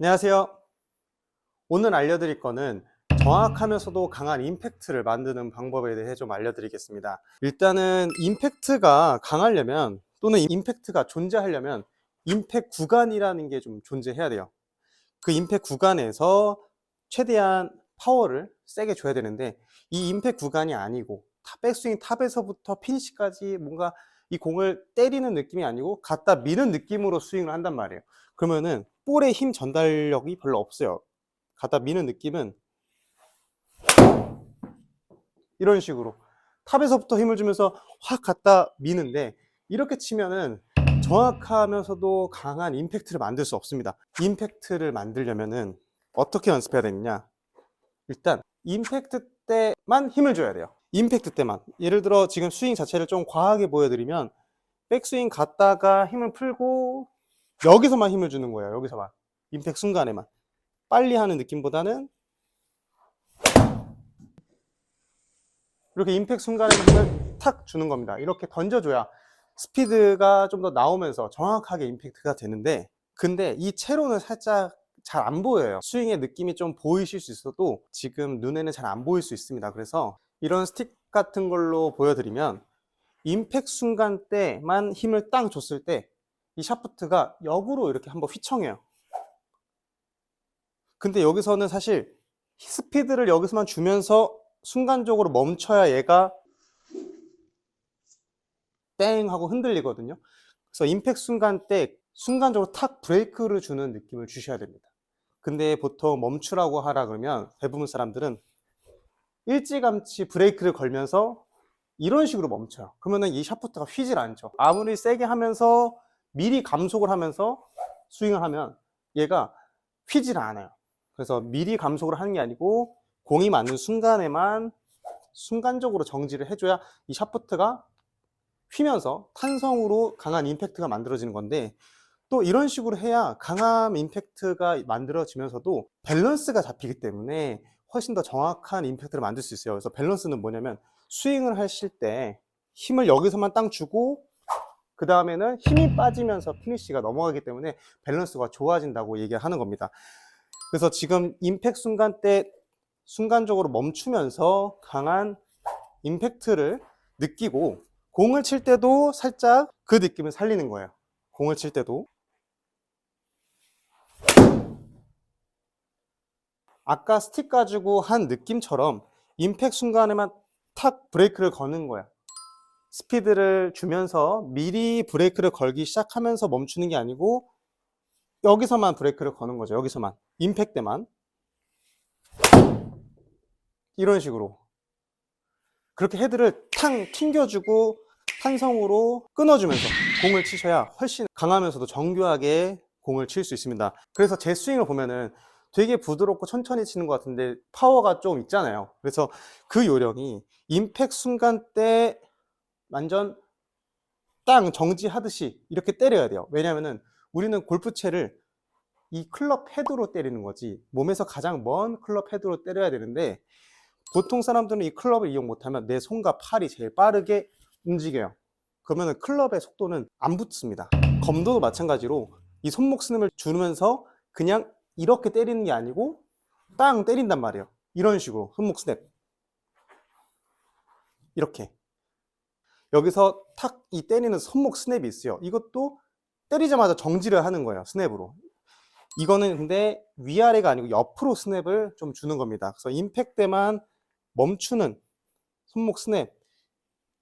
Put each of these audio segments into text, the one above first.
안녕하세요. 오늘 알려드릴 거는 정확하면서도 강한 임팩트를 만드는 방법에 대해 좀 알려드리겠습니다. 일단은 임팩트가 강하려면 또는 임팩트가 존재하려면 임팩 구간이라는 게 좀 존재해야 돼요. 그 임팩 구간에서 최대한 파워를 세게 줘야 되는데 이 임팩 구간이 아니고 탑 백스윙 탑에서부터 피니시까지 뭔가 이 공을 때리는 느낌이 아니고 갖다 미는 느낌으로 스윙을 한단 말이에요. 그러면은 볼의 힘 전달력이 별로 없어요. 갖다 미는 느낌은 이런 식으로 탑에서부터 힘을 주면서 확 갖다 미는데 이렇게 치면은 정확하면서도 강한 임팩트를 만들 수 없습니다. 임팩트를 만들려면은 어떻게 연습해야 되느냐? 일단 임팩트 때만 힘을 줘야 돼요. 임팩트 때만. 예를 들어 지금 스윙 자체를 좀 과하게 보여드리면 백스윙 갔다가 힘을 풀고 여기서만 힘을 주는 거예요. 여기서만. 임팩트 순간에만. 빨리 하는 느낌보다는 이렇게 임팩트 순간에 힘을 탁 주는 겁니다. 이렇게 던져줘야 스피드가 좀 더 나오면서 정확하게 임팩트가 되는데 근데 이 채로는 살짝 잘 안 보여요. 스윙의 느낌이 좀 보이실 수 있어도 지금 눈에는 잘 안 보일 수 있습니다. 그래서 이런 스틱 같은 걸로 보여드리면 임팩트 순간 때만 힘을 땅 줬을 때 이 샤프트가 역으로 이렇게 한번 휘청해요. 근데 여기서는 사실 스피드를 여기서만 주면서 순간적으로 멈춰야 얘가 땡 하고 흔들리거든요. 그래서 임팩트 순간 때 순간적으로 탁 브레이크를 주는 느낌을 주셔야 됩니다. 근데 보통 멈추라고 하라 그러면 대부분 사람들은 일찌감치 브레이크를 걸면서 이런 식으로 멈춰요. 그러면은 이 샤프트가 휘질 않죠. 아무리 세게 하면서 미리 감속을 하면서 스윙을 하면 얘가 휘질 않아요. 그래서 미리 감속을 하는 게 아니고 공이 맞는 순간에만 순간적으로 정지를 해줘야 이 샤프트가 휘면서 탄성으로 강한 임팩트가 만들어지는 건데 또 이런 식으로 해야 강한 임팩트가 만들어지면서도 밸런스가 잡히기 때문에 훨씬 더 정확한 임팩트를 만들 수 있어요. 그래서 밸런스는 뭐냐면 스윙을 하실 때 힘을 여기서만 땅 주고 그 다음에는 힘이 빠지면서 피니쉬가 넘어가기 때문에 밸런스가 좋아진다고 얘기하는 겁니다. 그래서 지금 임팩트 순간 때 순간적으로 멈추면서 강한 임팩트를 느끼고 공을 칠 때도 살짝 그 느낌을 살리는 거예요. 공을 칠 때도. 아까 스틱 가지고 한 느낌처럼 임팩트 순간에만 탁 브레이크를 거는 거야. 스피드를 주면서 미리 브레이크를 걸기 시작하면서 멈추는 게 아니고 여기서만 브레이크를 거는 거죠. 여기서만. 임팩트 때만. 이런 식으로. 그렇게 헤드를 탕 튕겨주고 탄성으로 끊어주면서 공을 치셔야 훨씬 강하면서도 정교하게 공을 칠 수 있습니다. 그래서 제 스윙을 보면은 되게 부드럽고 천천히 치는 것 같은데 파워가 좀 있잖아요. 그래서 그 요령이 임팩트 순간 때 완전 땅 정지하듯이 이렇게 때려야 돼요. 왜냐면은 우리는 골프채를 이 클럽 헤드로 때리는 거지 몸에서 가장 먼 클럽 헤드로 때려야 되는데 보통 사람들은 이 클럽을 이용 못하면 내 손과 팔이 제일 빠르게 움직여요. 그러면 클럽의 속도는 안 붙습니다. 검도도 마찬가지로 이 손목 스냅을 주면서 그냥 이렇게 때리는 게 아니고 땅 때린단 말이에요. 이런 식으로 손목 스냅. 이렇게. 여기서 탁 이 때리는 손목 스냅이 있어요. 이것도 때리자마자 정지를 하는 거예요. 스냅으로. 이거는 근데 위아래가 아니고 옆으로 스냅을 좀 주는 겁니다. 그래서 임팩 때만 멈추는 손목 스냅.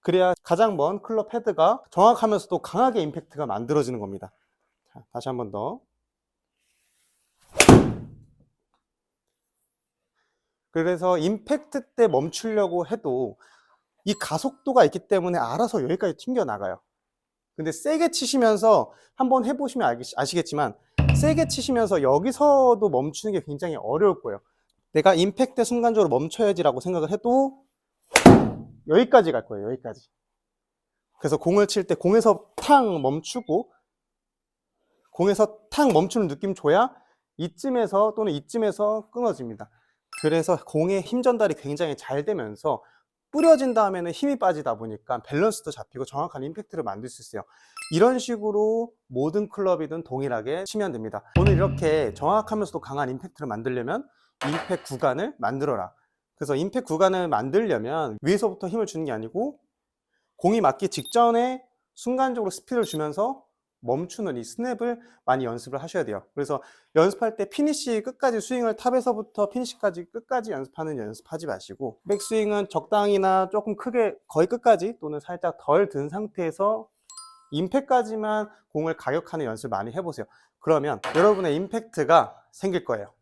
그래야 가장 먼 클럽 헤드가 정확하면서도 강하게 임팩트가 만들어지는 겁니다. 자, 다시 한 번 더. 그래서 임팩트 때 멈추려고 해도 이 가속도가 있기 때문에 알아서 여기까지 튕겨 나가요. 근데 세게 치시면서 한번 해보시면 알기- 아시겠지만 세게 치시면서 여기서도 멈추는 게 굉장히 어려울 거예요. 내가 임팩트 때 순간적으로 멈춰야지라고 생각을 해도 여기까지 갈 거예요. 여기까지. 그래서 공을 칠 때 공에서 탕 멈추고 공에서 탕 멈추는 느낌 줘야 이쯤에서 또는 이쯤에서 끊어집니다. 그래서 공의 힘 전달이 굉장히 잘 되면서 뿌려진 다음에는 힘이 빠지다 보니까 밸런스도 잡히고 정확한 임팩트를 만들 수 있어요. 이런 식으로 모든 클럽이든 동일하게 치면 됩니다. 오늘 이렇게 정확하면서도 강한 임팩트를 만들려면 임팩 구간을 만들어라. 그래서 임팩 구간을 만들려면 위에서부터 힘을 주는 게 아니고 공이 맞기 직전에 순간적으로 스피드를 주면서 멈추는 이 스냅을 많이 연습을 하셔야 돼요. 그래서 연습할 때 피니시 끝까지 스윙을 탑에서부터 피니시까지 끝까지 연습하는 연습하지 마시고 백스윙은 적당히나 조금 크게 거의 끝까지 또는 살짝 덜 든 상태에서 임팩까지만 공을 가격하는 연습을 많이 해보세요. 그러면 여러분의 임팩트가 생길 거예요.